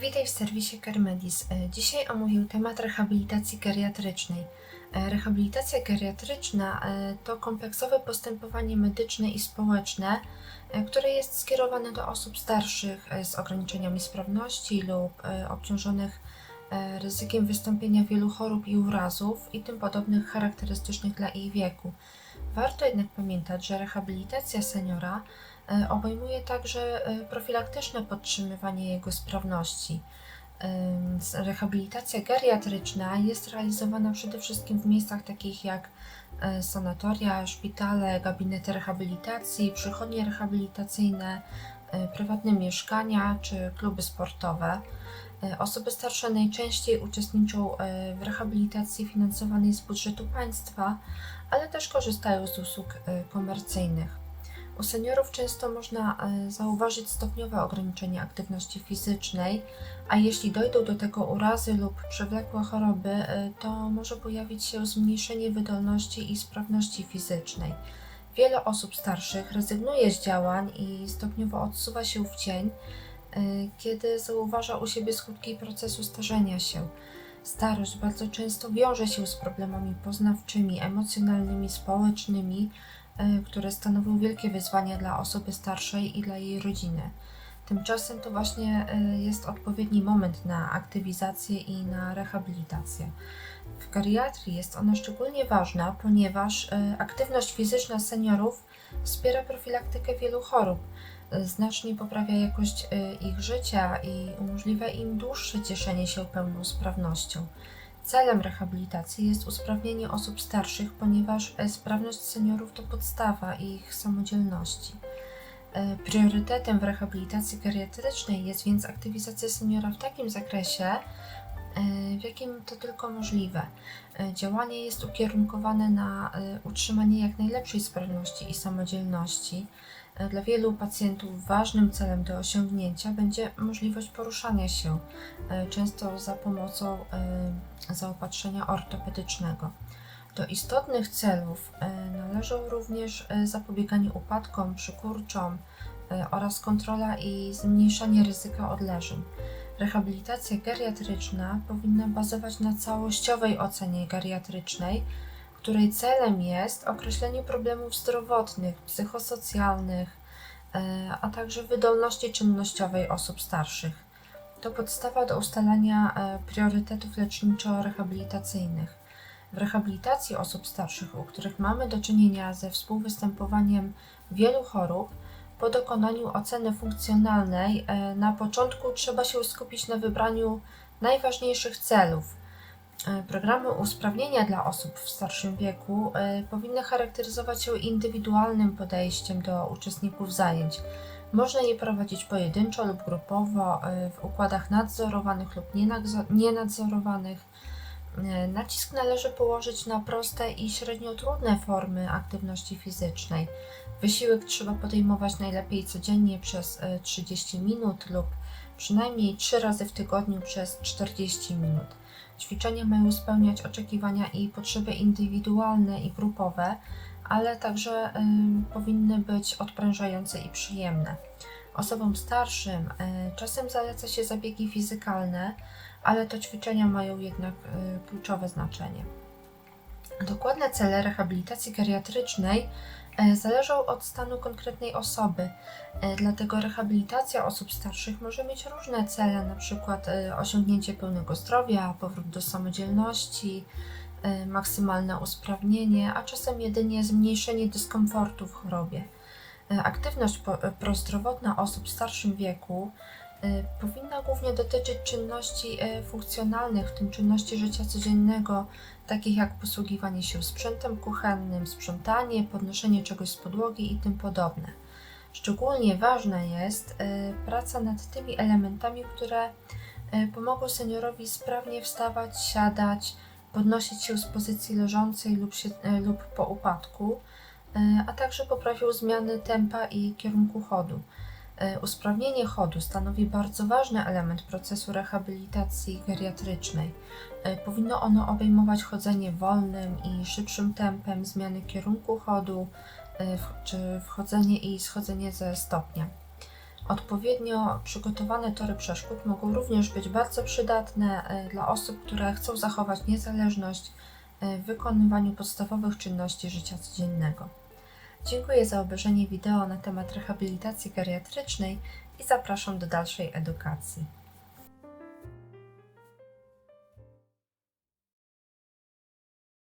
Witaj w serwisie Carmedis. E, Dzisiaj omówię temat rehabilitacji geriatrycznej. E, Rehabilitacja geriatryczna e, to kompleksowe postępowanie medyczne i społeczne, które jest skierowane do osób starszych z ograniczeniami sprawności lub obciążonych ryzykiem wystąpienia wielu chorób i urazów i tym podobnych charakterystycznych dla ich wieku. Warto jednak pamiętać, że rehabilitacja seniora e, obejmuje także e, profilaktyczne podtrzymywanie jego sprawności. Rehabilitacja geriatryczna jest realizowana przede wszystkim w miejscach takich jak e, sanatoria, szpitale, gabinety rehabilitacji, przychodnie rehabilitacyjne, prywatne mieszkania czy kluby sportowe. E, Osoby starsze najczęściej uczestniczą e, w rehabilitacji finansowanej z budżetu państwa, ale też korzystają z usług e, komercyjnych. U seniorów często można e, zauważyć stopniowe ograniczenie aktywności fizycznej, a jeśli dojdą do tego urazy lub przewlekłe choroby, e, to może pojawić się zmniejszenie wydolności i sprawności fizycznej. Wiele osób starszych rezygnuje z działań i stopniowo odsuwa się w cień, e, kiedy zauważa u siebie skutki procesu starzenia się. Starość bardzo często wiąże się z problemami poznawczymi, emocjonalnymi, społecznymi, e, które stanowią wielkie wyzwania dla osoby starszej i dla jej rodziny. Tymczasem to właśnie e, jest odpowiedni moment na aktywizację i na rehabilitację. W geriatrii jest ona szczególnie ważna, ponieważ e, aktywność fizyczna seniorów wspiera profilaktykę wielu chorób, e, znacznie poprawia jakość e, ich życia i umożliwia im dłuższe cieszenie się pełną sprawnością. Celem rehabilitacji jest usprawnienie osób starszych, ponieważ sprawność seniorów to podstawa ich samodzielności. Priorytetem w rehabilitacji geriatrycznej jest więc aktywizacja seniora w takim zakresie, w jakim to tylko możliwe. E, Działanie jest ukierunkowane na e, utrzymanie jak najlepszej sprawności i samodzielności. E, Dla wielu pacjentów ważnym celem do osiągnięcia będzie możliwość poruszania się, e, często za pomocą e, zaopatrzenia ortopedycznego. Do istotnych celów e, należą również e, zapobieganie upadkom, przykurczom e, oraz kontrola i zmniejszanie ryzyka odleżeń. Rehabilitacja geriatryczna powinna bazować na całościowej ocenie geriatrycznej, której celem jest określenie problemów zdrowotnych, psychosocjalnych, e, a także wydolności czynnościowej osób starszych. To podstawa do ustalania e, priorytetów leczniczo-rehabilitacyjnych. W rehabilitacji osób starszych, u których mamy do czynienia ze współwystępowaniem wielu chorób, po dokonaniu oceny funkcjonalnej e, na początku trzeba się skupić na wybraniu najważniejszych celów. E, Programy usprawnienia dla osób w starszym wieku e, powinny charakteryzować się indywidualnym podejściem do uczestników zajęć. Można je prowadzić pojedynczo lub grupowo, w układach nadzorowanych lub nienadzorowanych. E, Nacisk należy położyć na proste i średnio trudne formy aktywności fizycznej. Wysiłek trzeba podejmować najlepiej codziennie przez e, 30 minut lub przynajmniej 3 razy w tygodniu przez 40 minut. Ćwiczenia mają spełniać oczekiwania i potrzeby indywidualne i grupowe, ale także ym, powinny być odprężające i przyjemne. Osobom starszym y, czasem zaleca się zabiegi fizykalne, ale to ćwiczenia mają jednak y, kluczowe znaczenie. Dokładne cele rehabilitacji geriatrycznej e, zależą od stanu konkretnej osoby. E, Dlatego rehabilitacja osób starszych może mieć różne cele, np. osiągnięcie pełnego zdrowia, powrót do samodzielności, maksymalne usprawnienie, a czasem jedynie zmniejszenie dyskomfortu w chorobie. Aktywność prozdrowotna osób w starszym wieku powinna głównie dotyczyć czynności e, funkcjonalnych, w tym czynności życia codziennego, takich jak posługiwanie się sprzętem kuchennym, sprzątanie, podnoszenie czegoś z podłogi i tym podobne. Szczególnie ważna jest e, praca nad tymi elementami, które pomogą seniorowi sprawnie wstawać, siadać, podnosić się z pozycji leżącej lub, się, lub po upadku, a także poprawią zmiany tempa i kierunku chodu. E, Usprawnienie chodu stanowi bardzo ważny element procesu rehabilitacji geriatrycznej. E, Powinno ono obejmować chodzenie wolnym i szybszym tempem, zmiany kierunku chodu, e, czy wchodzenie i schodzenie ze stopnia. Odpowiednio przygotowane tory przeszkód mogą również być bardzo przydatne dla osób, które chcą zachować niezależność w wykonywaniu podstawowych czynności życia codziennego. Dziękuję za obejrzenie wideo na temat rehabilitacji geriatrycznej i zapraszam do dalszej edukacji.